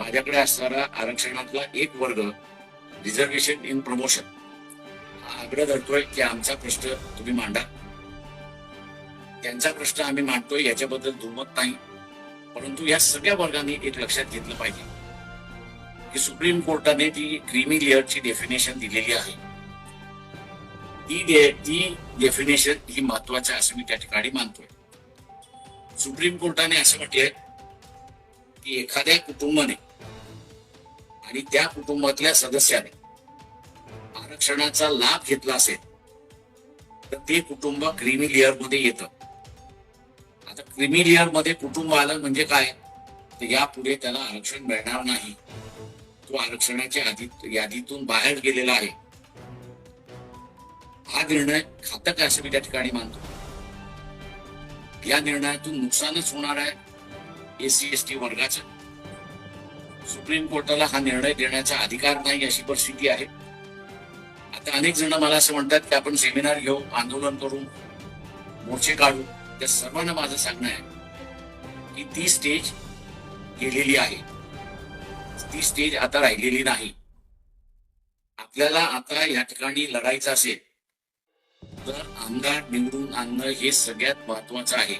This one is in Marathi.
माझ्याकडे असणारा आरक्षणातला एक वर्ग रिझर्वेशन इन प्रमोशन हा आग्रह धरतोय की आमचा प्रश्न तुम्ही मांडा. त्यांचा प्रश्न आम्ही मांडतोय याच्याबद्दल दुमत नाही. परंतु या सगळ्या वर्गाने एक लक्षात घेतलं पाहिजे. की सुप्रीम कोर्टाने ती क्रीमी लेअरची डेफिनेशन दिलेली आहे. ती डे- ती डेफिनेशन ही महत्वाची असं मी त्या ठिकाणी मानतोय. सुप्रीम कोर्टाने असं म्हटलंय की एखाद्या कुटुंबाने आणि त्या कुटुंबातल्या सदस्याने आरक्षणाचा लाभ घेतला असेल तर ते कुटुंब क्रिमी लेअरमध्ये येतं. आता क्रिमी लेअरमध्ये कुटुंब आलं म्हणजे काय? तर यापुढे त्याला आरक्षण मिळणार नाही. तो आरक्षणाच्या यादीत यादीतून बाहेर गेलेला आहे. हा निर्णय घातक आहे असं मी त्या ठिकाणी मानतो. या निर्णयातून नुकसानच होणार आहे. एसी एस टी वर्गाचं. सुप्रीम कोर्टाला हा निर्णय देण्याचा अधिकार नाही अशी परिस्थिती आहे. आता अनेक जण मला असं म्हणतात की आपण सेमिनार घेऊ आंदोलन करू मोर्चे काढू. त्या सर्वांना माझं सांगणं आहे की ती स्टेज गेलेली आहे. ती स्टेज आता राहिलेली नाही. आपल्याला आता या ठिकाणी लढायचं असेल तर आमदार निवडून आणणं हे सगळ्यात महत्वाचं आहे.